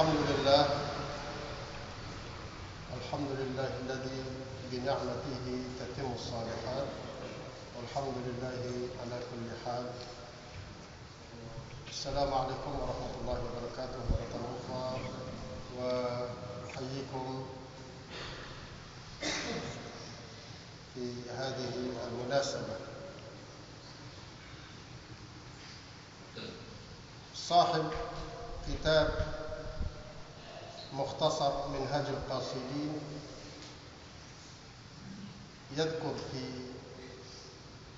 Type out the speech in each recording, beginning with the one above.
الحمد لله الحمد لله الذي بنعمته تتم الصالحات والحمد لله على كل حال. السلام عليكم ورحمة الله وبركاته مرة أخرى وأحييكم في هذه المناسبة. صاحب كتاب مختصر منهج القاصدين يذكر في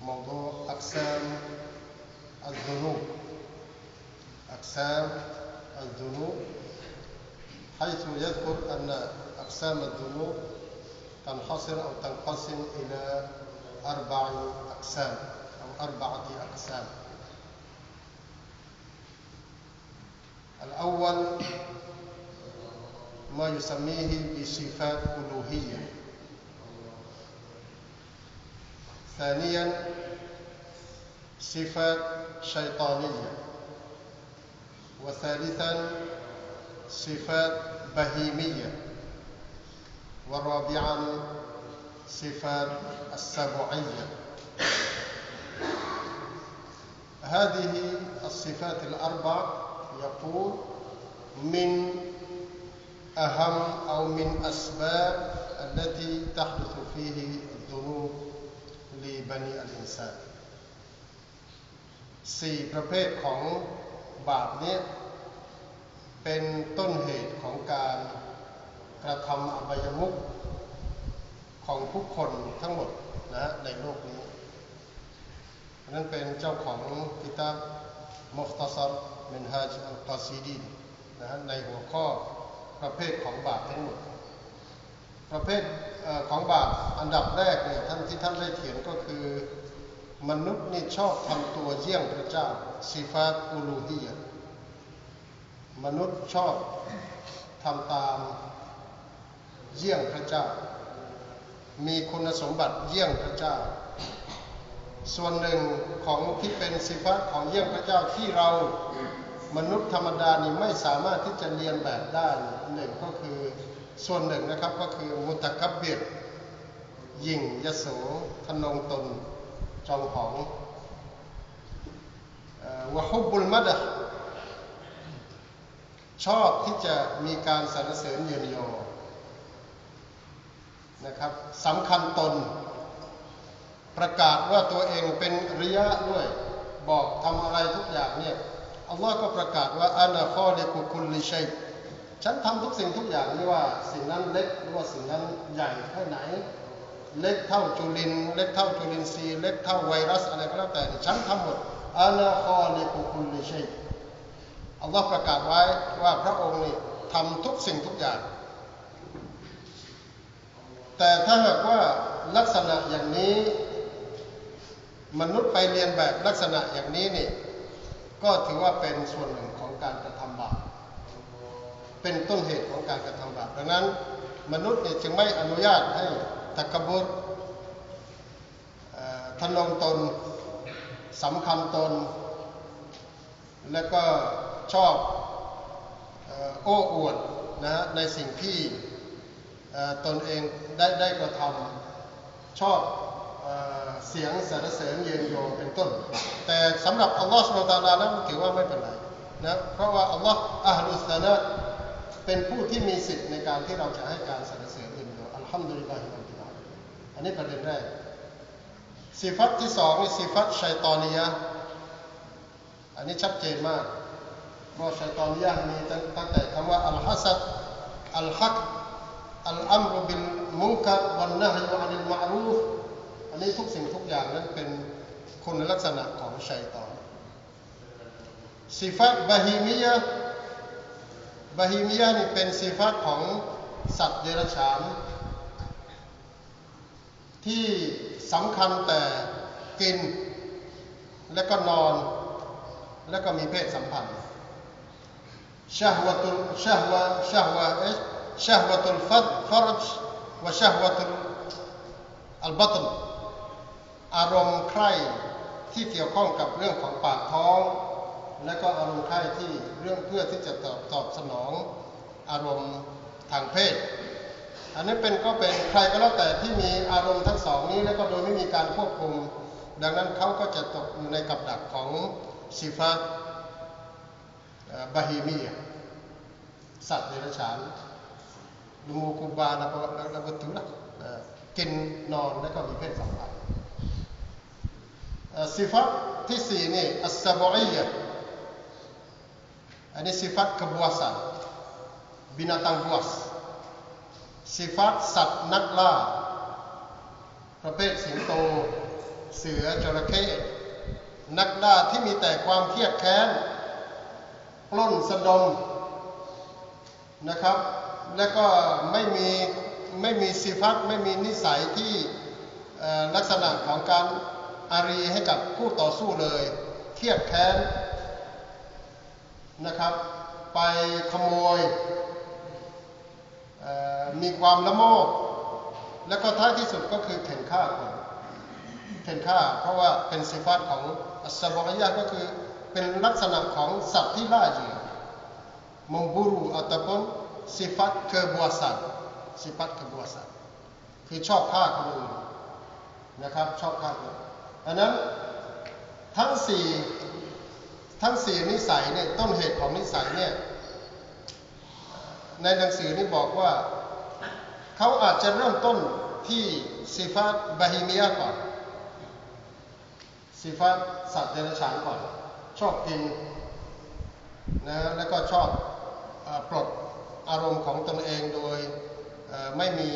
موضوع أقسام الذنوب. أقسام الذنوب. حيث يذكر أن أقسام الذنوب تنحصر أو تنقسم إلى أربع أقسام أو أربعة أقسام. الأول ما يسميه بصفات ألوهية. ثانيا صفات شيطانية. وثالثا صفات بهيمية. ورابعا صفات السبعية. هذه الصفات الأربع يقول من أهم أو من أسباب التي تحدث فيه الذنوب لبني الإنسان สี่ประเภทของบาปนี้เป็นต้นเหตุของการกระทำอบายมุขของผู้คนทั้งหมดนะในโลกนี้นั่นเป็นเจ้าของกิตาบมุฟตัสรมินฮาจอัลกาซีดีนะในหัวข้อ ประเภทของบาปทั้งหมด ประเภทของบาปอันดับแรกเนี่ยท่านที่ท่านได้เขียนก็คือ มนุษย์นี่ชอบทำตัวเยี่ยงพระเจ้าสิฟาตอูลูฮียมนุษย์ชอบทำตามเยี่ยงพระเจ้า มีคุณสมบัติเยี่ยงพระเจ้า ส่วนหนึ่งของที่เป็นสิฟาตของเยี่ยงพระเจ้าที่เรา มนุษย์ธรรมดานี่ไม่สามารถที่จะเรียนแบบได้หนึ่งก็คือส่วนหนึ่งนะครับก็คือมุตคับเบียดยิ่งยโสทนงตนจองหองวะฮุบุลมัดะชอบที่จะมีการสรรเสริญเยียวยอนะครับสำคัญตน ประกาศว่าตัวเองเป็นริยะด้วย บอกทำอะไรทุกอย่างเนี่ย อัลลอฮ์ก็ประกาศว่าอานาคอเลกุคุลลิชัยฉันทำทุกสิ่งทุกอย่างไม่ว่าสิ่งนั้นเล็กหรือว่าสิ่งนั้นใหญ่แค่ไหน เล็กเท่าจุลิน เล็กเท่าจุลินทรีย์เล็กเท่าไวรัสอะไรก็แล้วแต่ ฉันทำหมดอานาคอเลกุคุลลิชัยอัลลอฮ์ประกาศไว้ว่าพระองค์นี่ทำทุกสิ่งทุกอย่าง แต่ถ้าหากว่าลักษณะอย่างนี้ มนุษย์ไปเรียนแบบลักษณะอย่างนี้นี่ ก็ถือว่าเป็นส่วนหนึ่งของการกระทำบาปเป็นต้นเหตุของการกระทำบาปดังนั้น มนุษย์เนี่ยจึงไม่อนุญาตให้ตะกบุรทนงตนสำคัญตน และก็ชอบโอ้อวดนะในสิ่งที่ตนเองได้ได้กระทำชอบ เสียงสรรเสริญเยนโยเป็นต้น แต่สำหรับอัลลอฮฺสุลตารานั้นถือว่าไม่เป็นไรนะเพราะว่าอัลลอฮฺอัลลุสนะเป็นผู้ที่มีสิทธิ์ในการที่เราจะให้การสรรเสริญเยนโยอัลฮัมดุลิลลาฮิอัลลอฮฺอันนี้ประเด็นแรกสิฟัตที่สองนี่สิฟัตชัยตอนียะอันนี้ชัดเจนมากเพราะชัยตอนียะมีตั้งแต่คำว่าอัลฮัสัดอัลฮักอัลอัมรุบิลมุนกัรวันนะฮยุอันิลมารูฟ อันนี้ทุกสิ่งทุกอย่างนั้นเป็นคุณลักษณะของชัยตอนสิฟัตบาฮิมียะบาฮิมียะนี่เป็นสิฟัตของสัตว์เดรัจฉาน ที่สำคัญแต่กิน และก็นอน และก็มีเพศสัมพันธ์ชาวตุลชาวะชาวะเอชชาวตุลฟัดฟรจวะชาวตุลอัลบัตน อารมณ์ใคร่ที่เกี่ยวข้องกับเรื่องของปากท้อง และก็อารมณ์ใคร่ที่เรื่องเพื่อที่จะตอบตอบสนองอารมณ์ทางเพศ อันนี้เป็นก็เป็นใครก็แล้วแต่ที่มีอารมณ์ทั้งสองนี้แล้วก็โดยไม่มีการควบคุม ดังนั้นเขาก็จะตกอยู่ในกับดักของซิฟาตบาฮีมีสัตว์เดรัจฉานลูมูกุบานะระบตุนะกินนอนแล้วก็มีเพศสัมพันธ์ ซิฟัตที่สี่นี่อัสซาบอียะอันนี้ซิฟัต kebuasan binatang buas ซิฟัตสัตว์นักล่า ประเภทสิงโต เสือจระเข้นักล่าที่มีแต่ความเครียดแค้นปล้นสะดมนะครับ และก็ไม่มีไม่มีสิฟัตไม่มีนิสัยที่ลักษณะของการ อารีให้กับคู่ต่อสู้เลยเครียดแค้นนะครับ ไปขโมย มีความละโมบแล้วก็ท้ายที่สุดก็คือเข็นฆ่าคนเข็นฆ่า เพราะว่าเป็นสิฟัตของอัสบอยะก็คือเป็นลักษณะของสัตว์ที่ล่าเหยื่อ memburu ataupun sifat kebuasan sifat kebuasan คือชอบฆ่าคนอื่นนะครับ ชอบฆ่าคนอัน อันั้นทั้งสี่ทั้งสี่นิสัยเนี่ยต้นเหตุของนิสัยเนี่ยในหนังสือนี่บอกว่าเขาอาจจะเริ่มต้นที่สิฟัตบาฮิมียก่อนสิฟัตสัตว์เดรัจฉานก่อน ชอบกินนะแล้วก็ชอบอปลดอารมณ์ของตนเองโดยไม่มี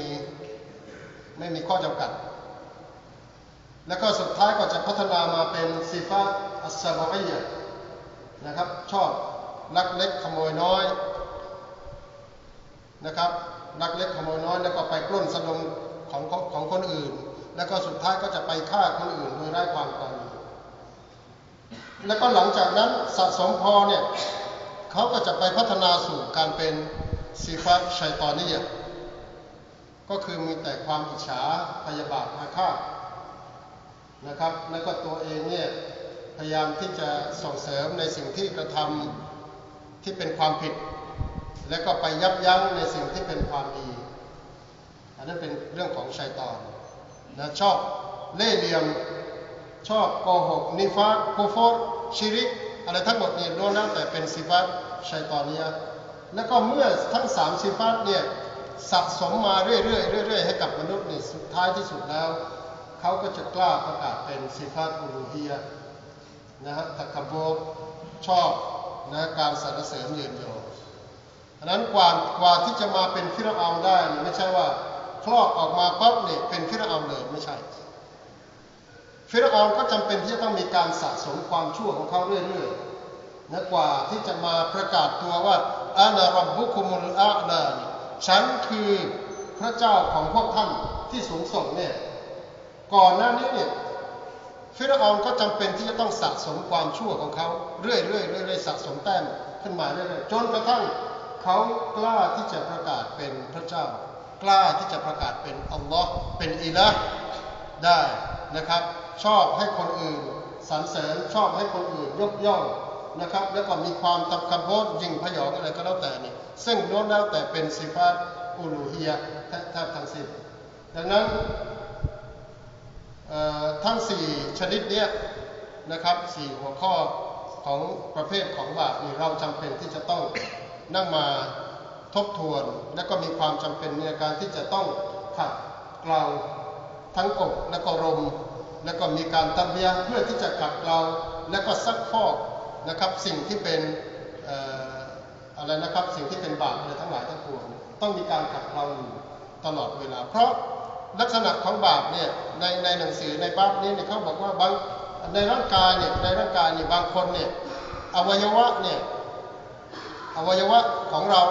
ไม่มีข้อจำกัด แล้วก็สุดท้ายก็จะพัฒนามาเป็นสิฟัตอัสซาบอียะนะครับ ชอบลักเล็กขโมยน้อยนะครับลักเล็กขโมยน้อยแล้วก็ไปปล้นสะดมของของคนอื่น แล้วก็สุดท้ายก็จะไปฆ่าคนอื่นโดยไร้ความปราณีแล้วก็หลังจากนั้นสะสมพอเนี่ยเขาก็จะไปพัฒนาสู่การเป็นซีฟัตชัยตอนียก็คือมีแต่ความอิจฉาพยาบาทอาฆาต นะครับ แล้วก็ตัวเองเนี่ยพยายามที่จะส่งเสริมในสิ่งที่กระทำที่เป็นความผิด และก็ไปยับยั้งในสิ่งที่เป็นความดี อันนั้นเป็นเรื่องของชัยตอนนะชอบเล่ห์เหลี่ยมชอบโกหกนิฟากูฟอร์ชิริกอะไรทั้งหมดนี่ล้วนแล้วแต่เป็นสิฟัตชัยตอนเนี้แล้วก็เมื่อทั้งสามสิฟัตเนี่ยสะสมมาเรื่อยๆเรื่อยๆให้กับมนุษย์นี่สุดท้ายที่สุดแล้ว เขาก็จะกล้าประกาศเป็นสิฟัตอุลูฮียนะฮะตักบโบชอบนะการสรรเสริญยืนโยอันนั้นกว่ากว่าที่จะมาเป็นฟิรเอาได้ไม่ใช่ว่าคลอดออกมาปั๊บเนี่ยเป็นฟิรเอาเลยไม่ใช่ฟิรเอาก็จำเป็นที่จะต้องมีการสะสมความชั่วของเขาเรื่อยๆนะกว่าที่จะมาประกาศตัวว่าอานารับบุคุมุลอาลาฉันคือพระเจ้าของพวกท่านที่สูงส่งเนี่ย ก่อนหน้านี้เนี่ยฟิรเอาก็จำเป็นที่จะต้องสะสมความชั่วของเขาเรื่อยๆเรื่อยๆสะสมแต้มขึ้นมาเรื่อยๆจนกระทั่งเขากล้าที่จะประกาศเป็นพระเจ้า กล้าที่จะประกาศเป็นอัลลอฮ์เป็นอิละได้นะครับ ชอบให้คนอื่นสรรเสริญชอบให้คนอื่นยกย่องนะครับ แล้วก็มีความตับคำโพดยิงพยองอะไรก็แล้วแต่นี่ซึ่งล้วนแล้วแต่เป็นสิฟาอูลูฮียแทบทั้งสิ้นดังนั้น ทั้งสี่ชนิดเนี้ยนะครับสี่หัวข้อของประเภทของบาปนี่เราจำเป็นที่จะต้องนั่งมาทบทวน และก็มีความจำเป็นในการที่จะต้องขัดเกลาทั้งอกและก็ลมและก็มีการตัมยเพื่อที่จะขัดเกลาและก็ซักฟอกนะครับสิ่งที่เป็นอะไรนะครับสิ่งที่เป็นบาปอะไรทั้งหลายทั้งปวงต้องมีการขัดเกลาอยู่ตลอดเวลา เพราะ ลักษณะของบาปเนี่ยในในหนังสือในบาปนี้เนี่ยเขาบอกว่าบางในร่างกายเนี่ยในร่างกายเนี่ยบางคนเนี่ยอวัยวะเนี่ยอวัยวะของเรา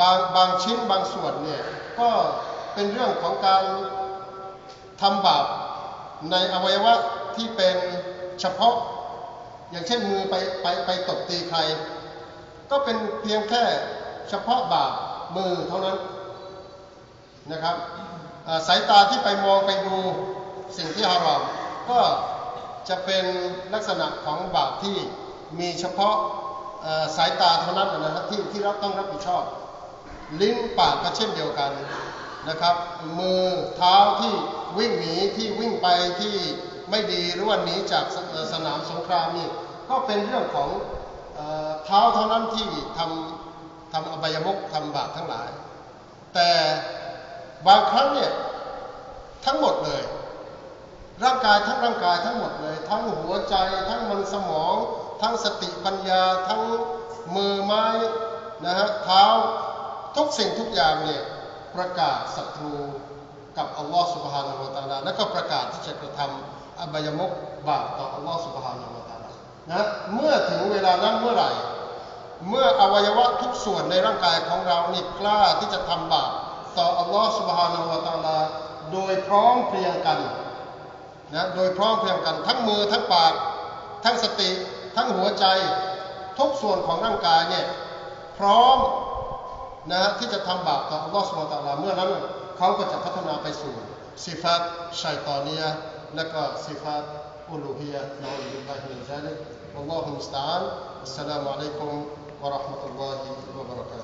บางบางชิ้นบางส่วนเนี่ยก็เป็นเรื่องของการทำบาปในอวัยวะที่เป็นเฉพาะ อย่างเช่นมือไปไปไปตบตีใคร ก็เป็นเพียงแค่เฉพาะบาปมือเท่านั้น นะครับสายตาที่ไปมองไปดูสิ่งที่ฮารอมก็จะเป็นลักษณะของบาปที่มีเฉพาะสายตาเท่านั้นนะครับที่ที่เราต้องรับผิดชอบ ลิ้นปากก็เช่นเดียวกันนะครับ มือเท้าที่วิ่งหนีที่วิ่งไปที่ไม่ดีหรือว่าหนีจากสสนามสงครามนี่ก็เป็นเรื่องของเอ่อเท้าเท่านั้นที่ทำทำอบายมุกทำบาปทั้งหลาย แต่ บางครั้งเนี่ยทั้งหมดเลย ร่างกายทั้งร่างกายทั้งหมดเลย ทั้งหัวใจทั้งมันสมอง ทั้งสติปัญญา ทั้งมือไม้นะฮะเท้าทุกสิ่งทุกอย่างเนี่ยประกาศศัตรูกับอัลลอฮฺสุบฮานาหูวะตาลาและก็ประกาศที่จะกระทำอบายมุกบาปต่ออัลลอฮฺสุบฮานาหูวะตาลานะเมื่อถึงเวลานั้นเมื่อไหร่ เมื่ออวัยวะทุกส่วนในร่างกายของเรานี่กล้าที่จะทำบาป ต่ออัลลอฮฺสุบฮานาหูวะตะอาลาโดยพร้อมเพรียงกันนะโดยพร้อมเพรียงกันทั้งมือทั้งปาก ทั้งสติ ทั้งหัวใจ ทุกส่วนของร่างกายเนี่ยพร้อมนะที่จะทำบาปต่ออัลลอฮฺสุบฮานะฮูวะตะอาลาเมื่อนั้นเขาก็จะพัฒนาไปสู่สิฟัตชัยตอนีย์และก็สิฟัตอุลูฮียะนะอุบิลลาฮิมินซาลิกวัลลอฮุมุสตะอา न อัสสลามุอะลัยกุมวะเราะห์มะตุลลอฮิวะบะเราะกาตุฮ์